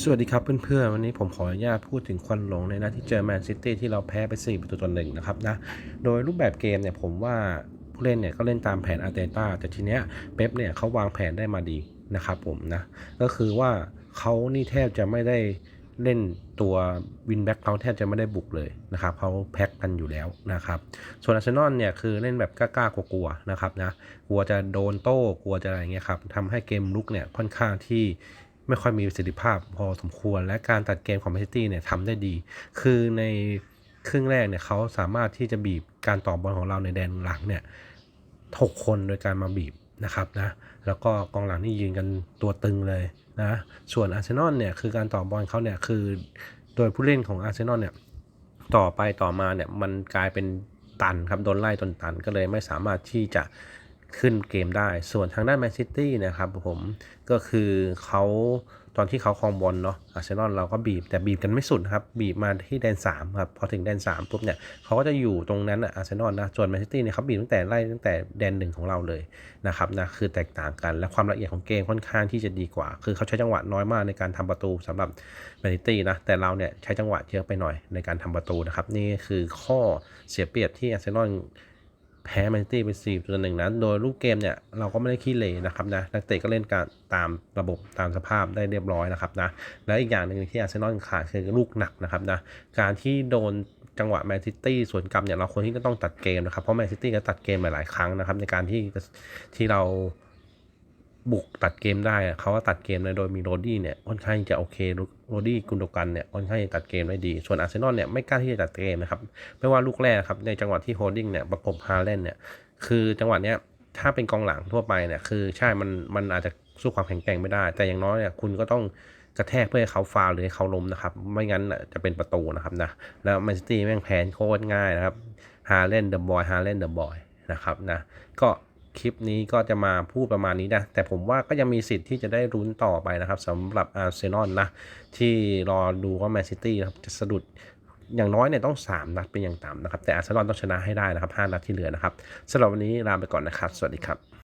สวัสดีครับเพื่อนๆ วันนี้ผมขออนุญาตพูดถึงควันหลงในนัดที่เจอแมนซิตี้ที่เราแพ้ไป4ประตูต่อหนึ่งนะครับนะ โดยรูปแบบเกมเนี่ยผมว่าผู้เล่นเนี่ยก็เล่นตามแผนอาร์เตต้าแต่ทีเนี้ยเป๊ปเนี่ยเขาวางแผนได้มาดีนะครับผมนะ ก็คือว่าเขานี่แทบจะไม่ได้เล่นตัววินแบ็กเขาแทบจะไม่ได้บุกเลยนะครับเขาแพ็กกันอยู่แล้วนะครับ ส่วนอาร์เซนอลเนี่ยคือเล่นแบบกล้าๆกลัวๆนะครับนะกลัวจะโดนโต้กลัวจะอะไรเงี้ยครับทำให้เกมลุกเนี่ยค่อนข้างที่ ไม่ค่อยมีประสิทธิภาพพอสมควร และการตัดเกมของแมนซิตี้เนี่ยทำได้ดี คือในครึ่งแรกเนี่ยเขาสามารถที่จะบีบการต่อบอลของเราในแดนหลังเนี่ยหกคนโดยการมาบีบนะครับนะแล้วก็กองหลังนี่ยืนกันตัวตึงเลยนะส่วนอาร์เซนอลเนี่ยคือการต่อบอลเขาเนี่ยคือโดยผู้เล่นของอาร์เซนอลเนี่ยต่อไปต่อมาเนี่ยมันกลายเป็นตันครับโดนไล่จนตันก็เลยไม่สามารถที่จะ ขึ้นเกมได้ ส่วนทางด้านแมนซิตี้นะครับผมก็คือเขาตอนที่เขาครองบอลเนาะอาร์เซนอลเราก็บีบแต่บีบกันไม่สุดครับบีบมาที่แดน3ครับพอถึงแดน3ปุ๊บเนี่ยเขาก็จะอยู่ตรงนั้นอะอาร์เซนอลนะส่วนแมนซิตี้เนี่ยเขาบีบตั้งแต่ไล่ตั้งแต่แดนหนึ่งของเราเลยนะครับนะคือแตกต่างกันและความละเอียดของเกมค่อนข้างที่จะดีกว่า คือเขาใช้จังหวะน้อยมากในการทำประตูสำหรับแมนซิตี้นะแต่เราเนี่ยใช้จังหวะเยอะไปหน่อยในการทำประตูนะครับนี่คือข้อเสียเปรียบที่อาร์เซนอล แพ้แมนซิตี้ไป4ต่อหนึ่งนั้นโดยลูกเกมเนี่ยเราก็ไม่ได้ขี้เหร่นะครับนะนักเตะก็เล่นการตามระบบตามสภาพได้เรียบร้อยนะครับนะและอีกอย่างหนึ่งที่อาร์เซนอลขาดคือลูกหนักนะครับนะการที่โดนจังหวะแมนซิตี้สวนกลับเนี่ยเราควรที่จะต้องตัดเกมนะครับเพราะแมนซิตี้ก็ตัดเกมหลายๆครั้งนะครับในการที่ที่เรา บุกตัดเกมได้เขาก็ตัดเกมเลยโดยมีโรดี้เนี่ยค่อนข้างจะโอเคโรดี้กุนโดกันเนี่ยค่อนข้างจะตัดเกมได้ดี ส่วนอาร์เซนอลเนี่ยไม่กล้าที่จะตัดเกมนะครับไม่ว่าลูกแรกครับในจังหวะที่โฮดดิ้งเนี่ยประกบฮาเลนเนี่ยคือจังหวะเนี้ยถ้าเป็นกองหลังทั่วไปเนี่ยคือใช่มันมันอาจจะสู้ความแข็งแกร่งไม่ได้ แต่อย่างน้อยเนี่ยคุณก็ต้องกระแทกเพื่อให้เขาฟาวหรือให้เขาล้มนะครับ ไม่งั้นจะเป็นประตูนะครับนะแล้วแมนซิตี้แม่งแพ้โคตรง่ายนะครับฮาเลนเดอะบอยฮาเลนเดอะบอยนะครับนะก็ คลิปนี้ก็จะมาพูดประมาณนี้นะ แต่ผมว่าก็ยังมีสิทธิ์ที่จะได้รุ้นต่อไปนะครับสำหรับอาร์เซนอลนะ ที่รอดูว่าแมนซิตี้ครับจะสะดุดอย่างน้อยเนี่ยต้อง 3 นัดเป็นอย่างต่ำนะครับ แต่อาร์เซนอลต้องชนะให้ได้นะครับ 5 นัดที่เหลือนะครับสำหรับวันนี้ลาไปก่อนนะครับ สวัสดีครับ